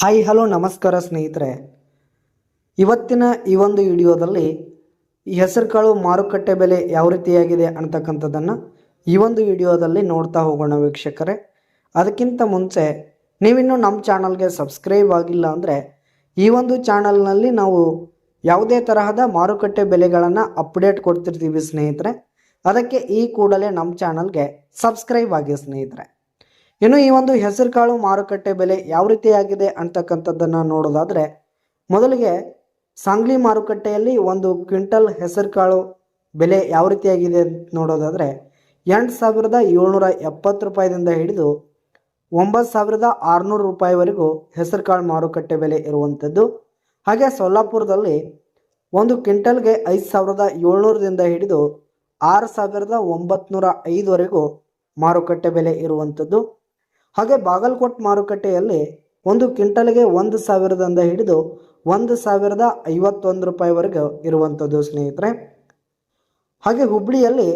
Hi hello ನಮಸ್ಕಾರ ಸ್ನೇಹಿತರೆ. ಇವತ್ತಿನ ಈ ಒಂದು ವಿಡಿಯೋದಲ್ಲಿ ಈ ಹೆಸರುಕಾಳು ಮಾರುಕಟ್ಟೆ ಬೆಲೆ ಯಾವ ರೀತಿಯಾಗಿದೆ ಅಂತಕ್ಕಂಥದ್ದನ್ನು ಈ ಒಂದು ವಿಡಿಯೋದಲ್ಲಿ ನೋಡ್ತಾ ಹೋಗೋಣ ವೀಕ್ಷಕರೇ. ಅದಕ್ಕಿಂತ ಮುಂಚೆ ನೀವಿನ್ನೂ ನಮ್ಮ ಚಾನಲ್ಗೆ ಸಬ್ಸ್ಕ್ರೈಬ್ ಆಗಿಲ್ಲ ಅಂದರೆ ಈ ಒಂದು ಚಾನಲ್ನಲ್ಲಿ ನಾವು ಯಾವುದೇ ತರಹದ ಮಾರುಕಟ್ಟೆ ಬೆಲೆಗಳನ್ನು ಅಪ್ಡೇಟ್ ಕೊಡ್ತಿರ್ತೀವಿ ಸ್ನೇಹಿತರೆ. ಅದಕ್ಕೆ ಈ ಕೂಡಲೇ ನಮ್ಮ ಚಾನಲ್ಗೆ ಸಬ್ಸ್ಕ್ರೈಬ್ ಆಗಿ ಸ್ನೇಹಿತರೆ. ಇನ್ನು ಈ ಒಂದು ಹೆಸರುಕಾಳು ಮಾರುಕಟ್ಟೆ ಬೆಲೆ ಯಾವ ರೀತಿಯಾಗಿದೆ ಅಂತಕ್ಕಂಥದ್ದನ್ನು ನೋಡೋದಾದರೆ, ಮೊದಲಿಗೆ ಸಾಂಗ್ಲಿ ಮಾರುಕಟ್ಟೆಯಲ್ಲಿ ಒಂದು ಕ್ವಿಂಟಲ್ ಹೆಸರುಕಾಳು ಬೆಲೆ ಯಾವ ರೀತಿಯಾಗಿದೆ ಅಂತ ನೋಡೋದಾದರೆ, ಎಂಟು ಸಾವಿರದ ಏಳ್ನೂರ ಎಪ್ಪತ್ತು ರೂಪಾಯಿದಿಂದ ಹಿಡಿದು ಒಂಬತ್ತು ಸಾವಿರದ ಆರುನೂರು ರೂಪಾಯಿವರೆಗೂ ಹೆಸರುಕಾಳು ಮಾರುಕಟ್ಟೆ ಬೆಲೆ ಇರುವಂಥದ್ದು. ಹಾಗೆ ಸೊಲ್ಲಾಪುರದಲ್ಲಿ ಒಂದು ಕ್ವಿಂಟಲ್ಗೆ ಐದು ಸಾವಿರದ ಏಳ್ನೂರದಿಂದ ಹಿಡಿದು ಆರು ಸಾವಿರದ ಒಂಬತ್ನೂರ ಐದುವರೆಗೂ ಮಾರುಕಟ್ಟೆ ಬೆಲೆ ಇರುವಂಥದ್ದು. ಹಾಗೆ ಬಾಗಲಕೋಟ್ ಮಾರುಕಟ್ಟೆಯಲ್ಲಿ ಒಂದು ಕ್ವಿಂಟಲ್ಗೆ ಒಂದು ಸಾವಿರದಿಂದ ಹಿಡಿದು ಒಂದು ಸಾವಿರದ ಐವತ್ತೊಂದು ರೂಪಾಯಿವರೆಗೆ ಇರುವಂಥದ್ದು ಸ್ನೇಹಿತರೆ. ಹಾಗೆ ಹುಬ್ಳಿಯಲ್ಲಿ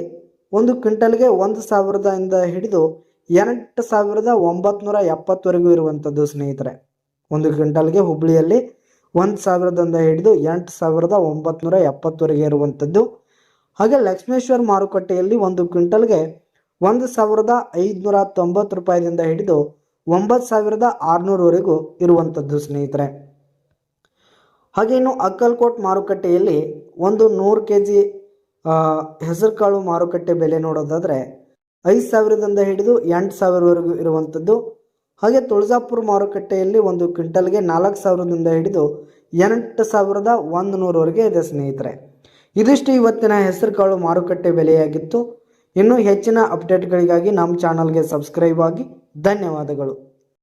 ಒಂದು ಕ್ವಿಂಟಲ್ಗೆ ಒಂದು ಸಾವಿರದಿಂದ ಹಿಡಿದು ಎಂಟು ಸಾವಿರದ ಒಂಬತ್ನೂರ ಎಪ್ಪತ್ತವರೆಗೂ ಇರುವಂಥದ್ದು ಸ್ನೇಹಿತರೆ. ಒಂದು ಕ್ವಿಂಟಲ್ಗೆ ಹುಬ್ಳಿಯಲ್ಲಿ ಒಂದು ಸಾವಿರದಿಂದ ಹಿಡಿದು ಎಂಟು ಸಾವಿರದ ಒಂಬತ್ನೂರ ಎಪ್ಪತ್ತವರೆಗೆ ಇರುವಂಥದ್ದು. ಹಾಗೆ ಲಕ್ಷ್ಮೇಶ್ವರ ಮಾರುಕಟ್ಟೆಯಲ್ಲಿ ಒಂದು ಕ್ವಿಂಟಲ್ಗೆ ಒಂದು ಸಾವಿರದ ಐದುನೂರ ತೊಂಬತ್ತು ರೂಪಾಯಿದಿಂದ ಹಿಡಿದು ಒಂಬತ್ತು ಸಾವಿರದ ಆರುನೂರವರೆಗೂ ಇರುವಂಥದ್ದು ಸ್ನೇಹಿತರೆ. ಹಾಗೇನು ಅಕ್ಕಲ್ಕೋಟ್ ಮಾರುಕಟ್ಟೆಯಲ್ಲಿ ಒಂದು ನೂರು ಕೆ ಜಿ ಹೆಸರುಕಾಳು ಮಾರುಕಟ್ಟೆ ಬೆಲೆ ನೋಡೋದಾದರೆ ಐದು ಸಾವಿರದಿಂದ ಹಿಡಿದು ಎಂಟು ಸಾವಿರವರೆಗೂ ಇರುವಂಥದ್ದು. ಹಾಗೆ ತುಳಜಾಪುರ ಮಾರುಕಟ್ಟೆಯಲ್ಲಿ ಒಂದು ಕ್ವಿಂಟಲ್ಗೆ ನಾಲ್ಕು ಸಾವಿರದಿಂದ ಹಿಡಿದು ಎಂಟು ಸಾವಿರದ ಒಂದು ನೂರವರೆಗೆ ಇದೆ ಸ್ನೇಹಿತರೆ. ಇದಿಷ್ಟು ಇವತ್ತಿನ ಹೆಸರುಕಾಳು ಮಾರುಕಟ್ಟೆ ಬೆಲೆಯಾಗಿತ್ತು. ಇನ್ನೂ ಹೆಚ್ಚಿನ ಅಪ್ಡೇಟ್ಗಳಿಗಾಗಿ ನಮ್ಮ ಚಾನಲ್ಗೆ ಸಬ್ಸ್ಕ್ರೈಬ್ ಆಗಿ ಧನ್ಯವಾದಗಳು.